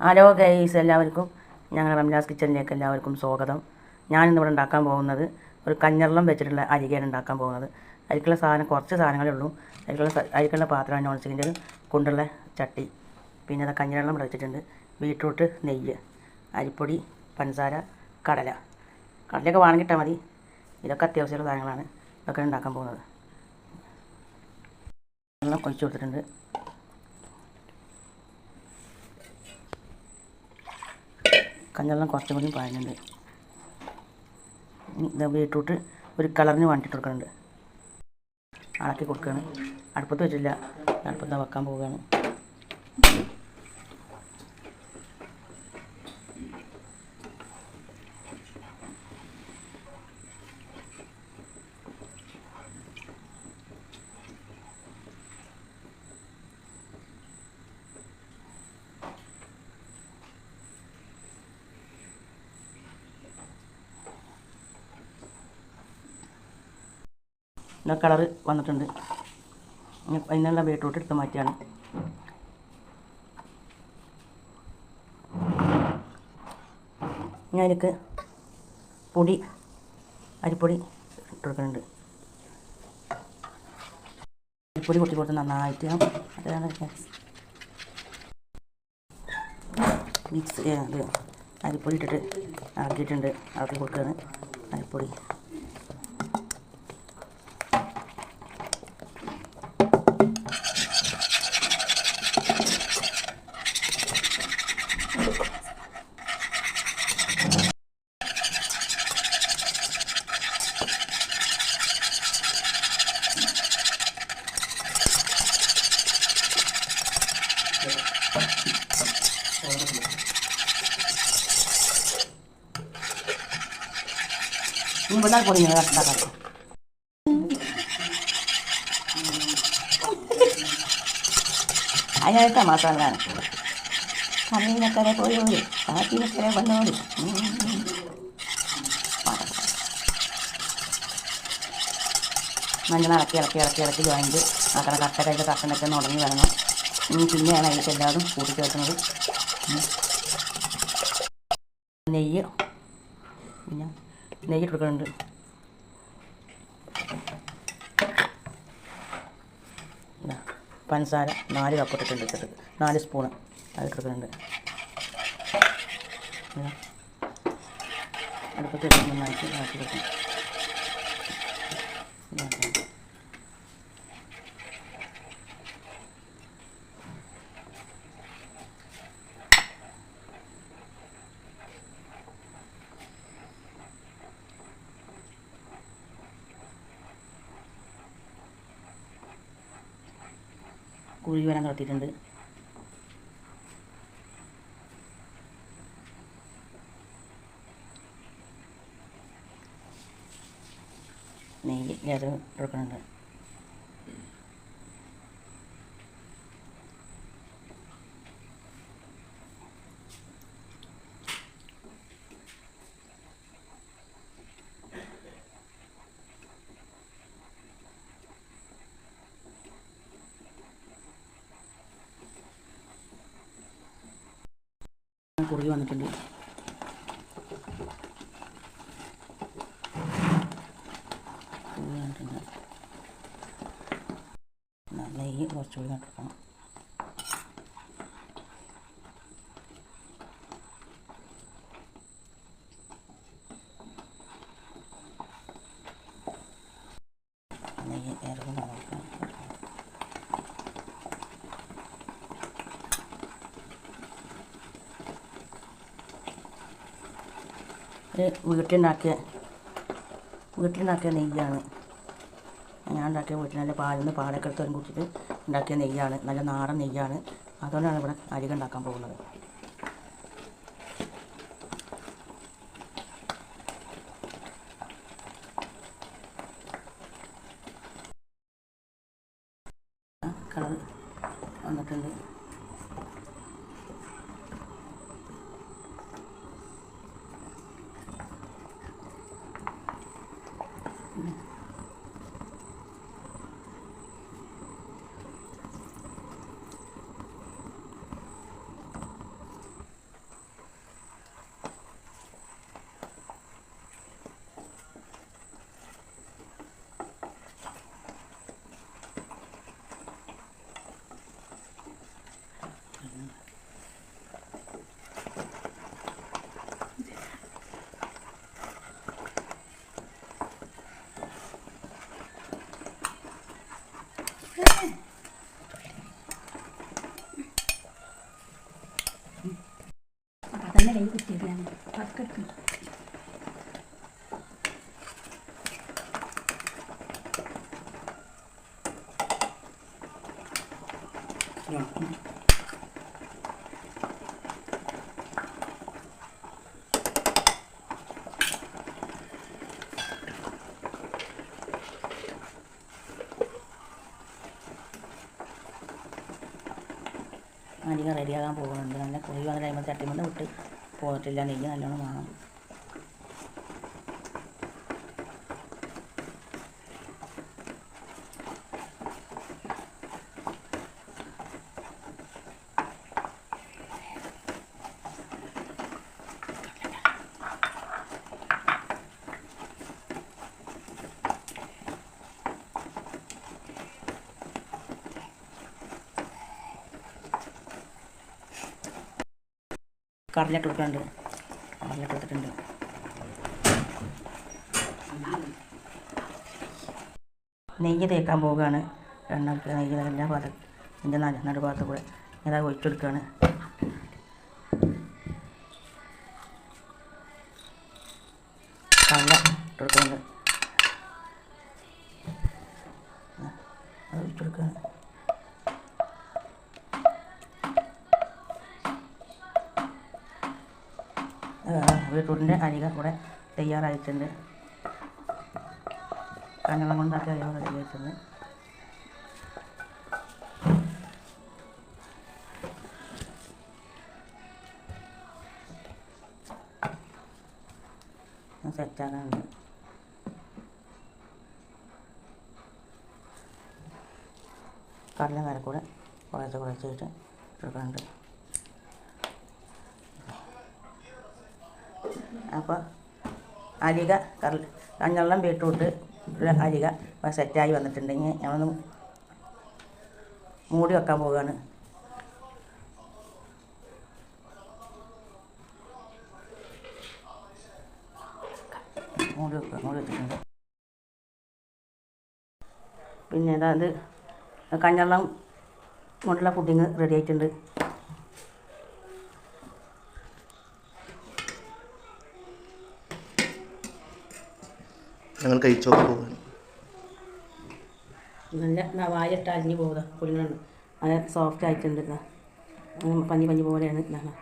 Hello guys എല്ലാവർക്കും ഞങ്ങൾ റംലാസ് കിച്ചണിലേക്ക് എല്ലാവർക്കും സ്വാഗതം. ഞാനിന്നിവിടെ ഉണ്ടാക്കാൻ പോകുന്നത് ഒരു കഞ്ഞെള്ളം വെച്ചിട്ടുള്ള അരികയാണ് ഉണ്ടാക്കാൻ പോകുന്നത്. അരിക്കുള്ള സാധനം കുറച്ച് സാധനങ്ങളേ ഉള്ളൂ. അരിക്കുള്ള അരിക്കുള്ള പാത്രമാണ് നോൺ സ്റ്റിക്കിന്റെ കൊണ്ടുള്ള ചട്ടി. പിന്നെ അത് കഞ്ഞെള്ളം വെച്ചിട്ടുണ്ട്. ബീട്രൂട്ട് നെയ്യ് അരിപ്പൊടി പഞ്ചസാര കടല. കടലയൊക്കെ വാങ്ങിട്ടാൽ മതി. ഇതൊക്കെ അത്യാവശ്യമുള്ള സാധനങ്ങളാണ്. ഇതൊക്കെ ഉണ്ടാക്കാൻ പോകുന്നത്. വെള്ളം കൊടുത്തിട്ടുണ്ട്. കഞ്ഞെള്ളം കുറച്ചും കൂടി പായുന്നുണ്ട് ഇതാ ബീട്രൂട്ട് ഒരു കളറിന് വേണ്ടിയിട്ട് കൊടുക്കുന്നുണ്ട്. ഇളക്കി കൊടുക്കുകയാണ്. അടുപ്പത്ത് വെച്ചില്ല അടുപ്പത്ത് വെക്കാൻ പോവുകയാണ്. ഇതാ കളറ് വന്നിട്ടുണ്ട്. അതിനുള്ള ബീട്രൂട്ട് എടുത്ത് മാറ്റിയാണ്. ഞാനിക്ക് പൊടി അരിപ്പൊടി ഇട്ട് കൊടുക്കുന്നുണ്ട് അരിപ്പൊടി കൊട്ടി കൊടുത്ത് നന്നായിട്ട് അതാണ് മിക്സ് അരിപ്പൊടി ഇട്ടിട്ട് ഇളക്കിയിട്ടുണ്ട് ഇളക്കി കൊടുക്കുകയാണ് അരിപ്പൊടി. ഇവിടെ പൊടി ഞാൻ ഉണ്ടാക്കാം അതിനായിട്ടാ മസാലയാണ് കമ്മീനക്കരെ പോയോളി കാട്ടിനക്കരെ വന്നോളി മഞ്ഞൾ ഇളക്കി ഇളക്കി ഇളക്കി ഇളക്കി വാങ്ങിച്ച് ആക്കണ കട്ടരയിൽ കട്ടനൊക്കെ ഉടങ്ങി വരണം പിന്നെയാണ് അതിലേക്ക് എല്ലാവരും കൂട്ടി ചേർക്കുന്നത് ഉം. നെയ്യ് പിന്നെ നെയ്യ് കൊടുക്കുന്നുണ്ട്. പഞ്ചസാര നാല് കപ്പ് ഇട്ടിട്ടുണ്ട് ഇട്ടിട്ട് നാല് സ്പൂണ് അത് ഇട്ടിട്ടുണ്ട്. അടുപ്പത്ത് നന്നായിട്ട് ഇളക്കി വെക്കണം കുഴി വരാൻ തുടത്തിയിട്ടുണ്ട് നെയ്യ് ഗ്യാസ് എടുക്കുന്നുണ്ട് കുറുകി വന്നിട്ടുണ്ട്. കുറുകി വന്നിട്ടുണ്ട്. കുറച്ചുകൂടി നട്ടിരിക്കണം നെയ്യ് ഇറങ്ങി നോക്കാം ഇത് വീട്ടിലുണ്ടാക്കിയ വീട്ടിലുണ്ടാക്കിയ നെയ്യാണ്. ഞാൻ ഉണ്ടാക്കിയ നല്ല പാലിൽ നിന്ന് പാലൊക്കെ എടുത്ത് കുടിച്ചിട്ട് ഉണ്ടാക്കിയ നെയ്യാണ്. നല്ല നാടൻ നെയ്യാണ്. അതുകൊണ്ടാണ് ഇവിടെ അരിക ഉണ്ടാക്കാൻ പോകുന്നത്. കളർ വന്നിട്ടുണ്ട്. എന്നെ കൈ കിട്ടിയത് ഞാൻ പക്കെടുക്കും അധികം റെഡിയാകാൻ പോകുന്നുണ്ട് നല്ല കുഴി വന്ന ടൈമിൽ ചട്ടിമന്ന് വിട്ട്. പോയിട്ടില്ല. നെയ്യ് നല്ലോണം വേണം. കടലൊക്കെ കൊടുക്കുന്നുണ്ട് കറിഞ്ഞിട്ട് കൊടുത്തിട്ടുണ്ട് നെയ്യ് തേക്കാൻ പോവുകയാണ്. എണ്ണക്ക് നെയ്യ് എല്ലാ ഭാഗത്തും ഇതിന്റെ നാല് നടുഭാഗത്ത് കൂടെ ഇതാ ഒഴിച്ചെടുക്കുകയാണ്. കടല ഇട്ടെടുക്കുന്നുണ്ട് അത് ബീട്രൂട്ടിന്റെ അരിക കൂടെ തയ്യാറായിട്ടുണ്ട്. കഞ്ഞളം കൊണ്ടാക്കി അരിക റെഡി ആയിട്ടുണ്ട് സെറ്റാക്കാനുണ്ട് കടല കരക്കൂടെ കുറേശ്ശെ കുറേശ്ശായിട്ട് എടുക്കാനുണ്ട് അപ്പോൾ അരിക കഞ്ഞെള്ളം ബീട്രൂട്ട് അരിക സെറ്റായി വന്നിട്ടുണ്ടെങ്കിൽ ഞങ്ങളൊന്ന് മൂടി വെക്കാൻ പോവുകയാണ് മൂടി വെക്കുക മൂടി വെച്ചിട്ടുണ്ട്. പിന്നെ അതായത് കഞ്ഞെള്ളം കൊണ്ടുള്ള പുഡിങ് റെഡി ആയിട്ടുണ്ട്. ഞങ്ങൾ കഴിച്ചോക്കെ പോകാൻ നല്ല വായിലിട്ട് അരിഞ്ഞു പോകുക പുളിങ്ങളുണ്ട് നല്ല സോഫ്റ്റ് ആയിട്ടുണ്ട് പഞ്ഞി പഞ്ഞി പോലെയാണ് ഇതാണ്